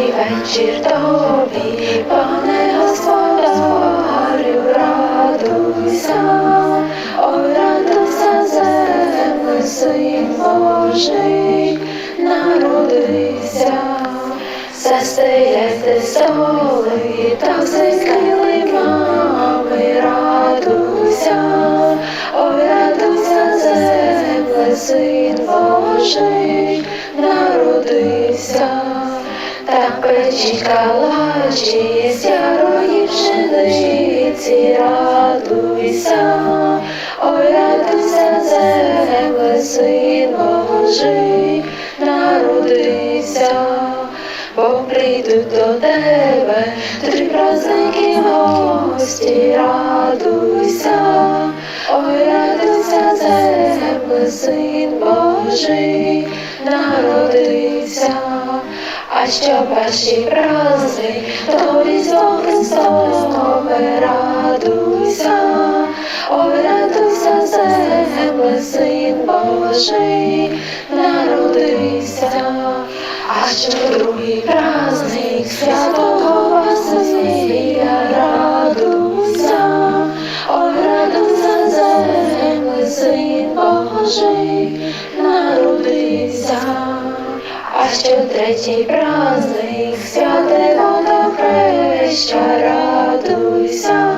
Вечір тобі, пане господарю, радуйся, ой, радуйся, земле, син Божий, народився, застеляйте столи, та скрили мами, радуйся, ой, радуйся, земле, син Божий, народився. Та печі калачі з ярої пшениці, радуйся, ой, радуйся, земле, син Божий, народився, бо прийдуть до тебе три праздники гості, радуйся, ой, радуйся, земле, син Божий, народився. А що перший праздник, то різдво Христове, радуйся, ой, радуйся, земле, син Божий, народився, а що другий праздник, святого Василія, радуйся, ой, радуйся, земле, син Божий. А що третій праздник, святе водохреща, радуйся,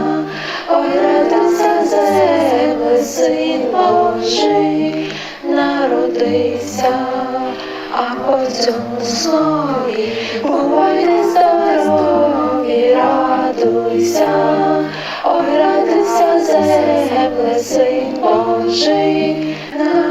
ой, радуйся, земле, син Божий, народився, а по цьому слові бувайте здорові, радуйся, ой, радуйся, земле, син Божий, народився.